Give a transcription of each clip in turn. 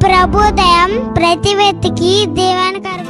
ప్రభుదయం ప్రతి వ్యక్తికి దీవెనకరం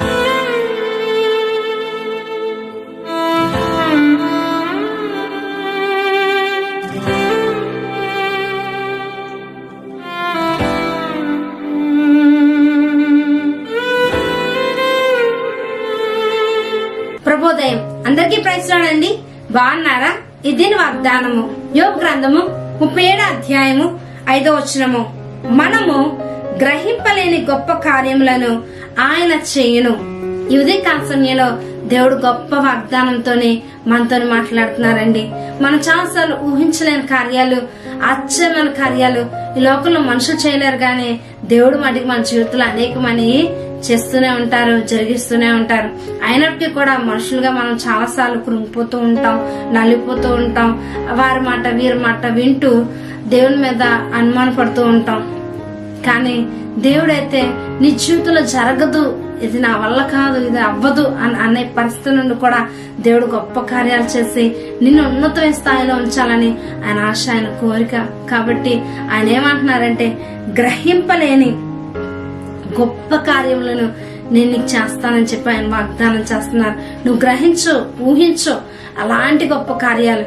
ప్రభోదయం. అందరికీ ప్రశ్నండి బాగున్నారా? ఇది వాగ్దానము. యోగ గ్రంథము ముప్పై ఏడు అధ్యాయము ఐదో వచనము. మనము గ్రహింపలేని గొప్ప కార్యములను ఆయన చేయను. ఇదే కాల సమయంలో దేవుడు గొప్ప వాగ్దానంతోనే మనతో మాట్లాడుతున్నారండి. మనం చాలాసార్లు ఊహించలేని కార్యాలు ఆశ్చర్యమైన కార్యాలు ఈ లోకంలో మనుషులు చేయలేరు కానీ దేవుడు మటుకు మన జీవితంలో అనేకమని చేస్తూనే ఉంటారు జరిగిస్తూనే ఉంటారు. అయినప్పటికీ కూడా మనుషులుగా మనం చాలాసార్లు కృంగిపోతూ ఉంటాం నలిపోతూ ఉంటాం వారి మాట వీరి మాట వింటూ దేవుని మీద అనుమానపడుతూ ఉంటాం. కానీ దేవుడైతే నీ జీవితంలో జరగదు ఇది నా వల్ల కాదు ఇది అవ్వదు అని అనే పరిస్థితి నుండి కూడా దేవుడు గొప్ప కార్యాలు చేసి నిన్ను ఉన్నతమైన స్థాయిలో ఉంచాలని ఆయన ఆశ ఆయన కోరిక. కాబట్టి ఆయన ఏమంటున్నారంటే గ్రహింపలేని గొప్ప కార్యములను నేను నీకు చేస్తానని చెప్పి ఆయన వాగ్దానం చేస్తున్నారు. నువ్వు గ్రహించు ఊహించు అలాంటి గొప్ప కార్యాలు.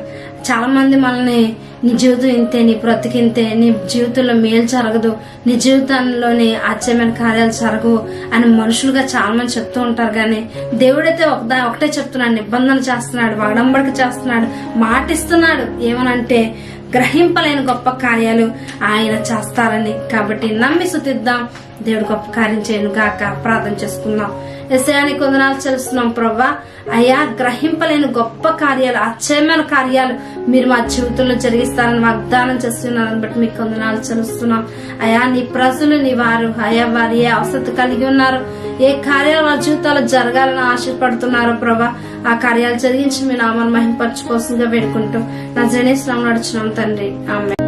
చాలా మంది మనల్ని నీ జీవితం ఇంతే నీ బ్రతికింతే నీ జీవితంలో మేలు జరగదు నీ జీవితంలోని ఆశ్చర్యమైన కార్యాలు జరగవు అని మనుషులుగా చాలా మంది చెప్తూ ఉంటారు కానీ దేవుడైతే ఒక ఒకటే చెప్తున్నాడు నిబంధన చేస్తున్నాడు వడంబడిక చేస్తున్నాడు మాటిస్తున్నాడు. ఏమనంటే గ్రహింపలేని గొప్ప కార్యాలు ఆయన చేస్తారని. కాబట్టి నమ్మి సుతిద్దాం దేవుడు గొప్ప కార్యం చేయను గాక. ప్రార్థన చేసుకుందాం. ఎసయానికి కొందనాలు చేస్తున్నాం ప్రవ్వా. అయ్యా గ్రహింపలేని గొప్ప కార్యాలు ఆశ్చర్యమైన కార్యాలు మీరు మా జీవితంలో జరిగిస్తారని వాగ్దానం చేస్తున్నారని బట్టి మీకు కొందనాలు చెల్లిస్తున్నాం. అయా నీ ప్రజలు నీ వారు అయా వారు ఏ అవసరం కలిగి ఉన్నారు? ఏ కార్యాలు వాళ్ళ జీవితాలు జరగాలని ఆశపడుతున్నారో ప్రభా ఆ కార్యాలు జరిగించి మీ నామాన్ని మహింపరచుకోసంగా వేడుకుంటూ నా జనేశ్వరం నడుచున్నాం తండ్రి. ఆమె